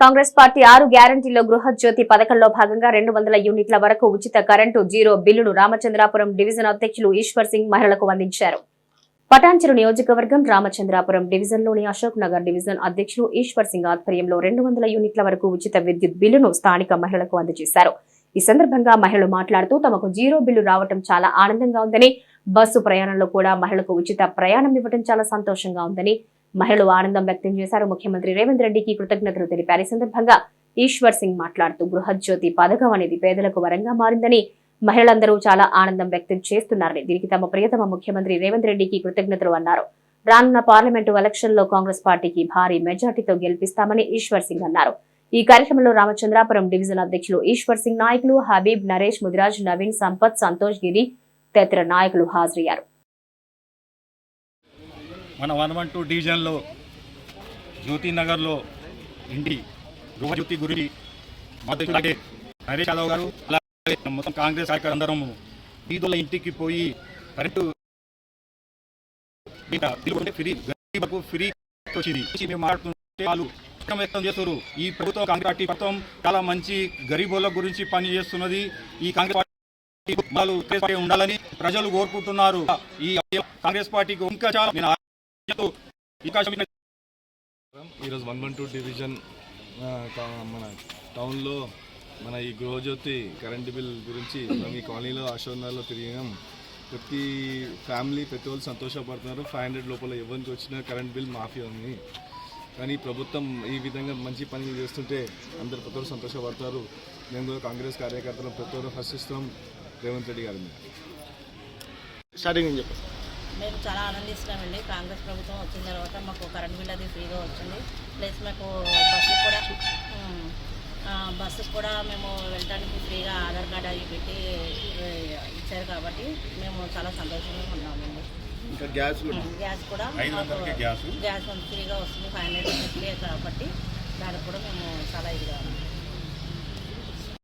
Congress party ఆరు గ్యారంటీలో గృహజ్యోతి పథకంలో భాగంగా రెండు వందల యూనిట్ల వరకు ఉచిత కరెంటు జీరో బిల్లును రామచంద్రాపురం డివిజన్ అధ్యక్షులు ఈశ్వర్ సింగ్ మహిళలకు అందించారు. పటాంచెరు నియోజకవర్గం రామచంద్రాపురం డివిజన్లోని అశోక్ నగర్ డివిజన్ అధ్యక్షులు ఈశ్వర్ సింగ్ ఆధ్వర్యంలో రెండు వందల యూనిట్ల వరకు ఉచిత విద్యుత్ బిల్లును స్థానిక మహిళలకు అందజేశారు. ఈ సందర్భంగా మహిళలు మాట్లాడుతూ తమకు జీరో బిల్లు రావటం చాలా ఆనందంగా ఉందని బస్సు ప్రయాణంలో కూడా మహిళలకు ఉచిత ప్రయాణం ఇవ్వడం చాలా సంతోషంగా ఉందని మహిళలు ఆనందం వ్యక్తం చేశారు. ముఖ్యమంత్రి రేవంత్ రెడ్డికి కృతజ్ఞతలు తెలిపారు. ఈ సందర్భంగా ఈశ్వర్ సింగ్ మాట్లాడుతూ గృహజ్యోతి పథకం అనేది పేదలకు వరంగా మారిందని మహిళలందరూ చాలా ఆనందం వ్యక్తం చేస్తున్నారని దీనికి తమ ప్రియతమ ముఖ్యమంత్రి రేవంత్ రెడ్డికి కృతజ్ఞతలు అన్నారు. రానున్న పార్లమెంటు ఎలక్షన్లో కాంగ్రెస్ పార్టీకి భారీ మెజార్టీతో గెలిపిస్తామని ఈశ్వర్ సింగ్ అన్నారు. ఈ కార్యక్రమంలో రామచంద్రాపురం డివిజన్ అధ్యక్షులు ఈశ్వర్ సింగ్ నాయకులు హబీబ్ నరేష్ ముదిరాజ్ నవీన్ సంపత్ సంతోష్ గిరి తదితర నాయకులు హాజరయ్యారు. మన వన్ వన్ టూ డివిజన్లో జ్యోతి నగర్లో ఇంటి గృహజ్యోతి గురి అలాగే నరేష్ యాదవ్ గారు అలాగే మొత్తం కాంగ్రెస్ కార్యకర్త అందరం బీదుల ఇంటికి పోయి కరెంటు ఫ్రీ గరీబకు ఫ్రీ వచ్చింది. మేము మాట్లాడుతుంటే వాళ్ళు ఇష్టం వ్యక్తం చేస్తారు ఈ ప్రభుత్వం కాంగ్రెస్ పార్టీ ప్రభుత్వం చాలా మంచి గరీబుల గురించి పని చేస్తున్నది. ఈ కాంగ్రెస్ పార్టీ వాళ్ళు ఉండాలని ప్రజలు కోరుకుంటున్నారు. ఈ కాంగ్రెస్ పార్టీకి ఇంకా చాలా ఈరోజు వన్ వన్ టూ డివిజన్ మన టౌన్లో మన ఈ గృహజ్యోతి కరెంటు బిల్ గురించి మనం ఈ కాలనీలో అశోక్నగర్లో తిరిగాం. ప్రతి ఫ్యామిలీ ప్రతి వాళ్ళు సంతోషపడుతున్నారు. ఫైవ్ హండ్రెడ్ లోపల ఎవరికి వచ్చిన కరెంట్ బిల్ మాఫీ ఉంది. కానీ ప్రభుత్వం ఈ విధంగా మంచి పనులు చేస్తుంటే అందరు ప్రతి ఒక్కరు సంతోషపడతారు. మేము కూడా కాంగ్రెస్ కార్యకర్తలు ప్రతి ఒక్కరు హర్షిస్తున్నాం. రేవంత్ రెడ్డి గారి మీద. స్టార్టింగ్ నుంచి చెప్పు మేము చాలా ఆనందిస్తున్నామండి. కాంగ్రెస్ ప్రభుత్వం వచ్చిన తర్వాత మాకు కరెంట్ బిల్ అది ఫ్రీగా వచ్చింది. ప్లస్ మాకు బస్సు కూడా బస్సుకు కూడా మేము వెళ్ళడానికి ఫ్రీగా ఆధార్ కార్డ్ అవి పెట్టి ఇచ్చారు కాబట్టి మేము చాలా సంతోషంగా ఉన్నామండి. ఇంకా గ్యాస్ గ్యాస్ కూడా గ్యాస్. గ్యాస్ ఫ్రీగా వస్తుంది ఫైవ్ హండ్రెడ్ ఫ్రీ కాబట్టి దానికి కూడా మేము చాలా ఇదిగా ఉన్నాం.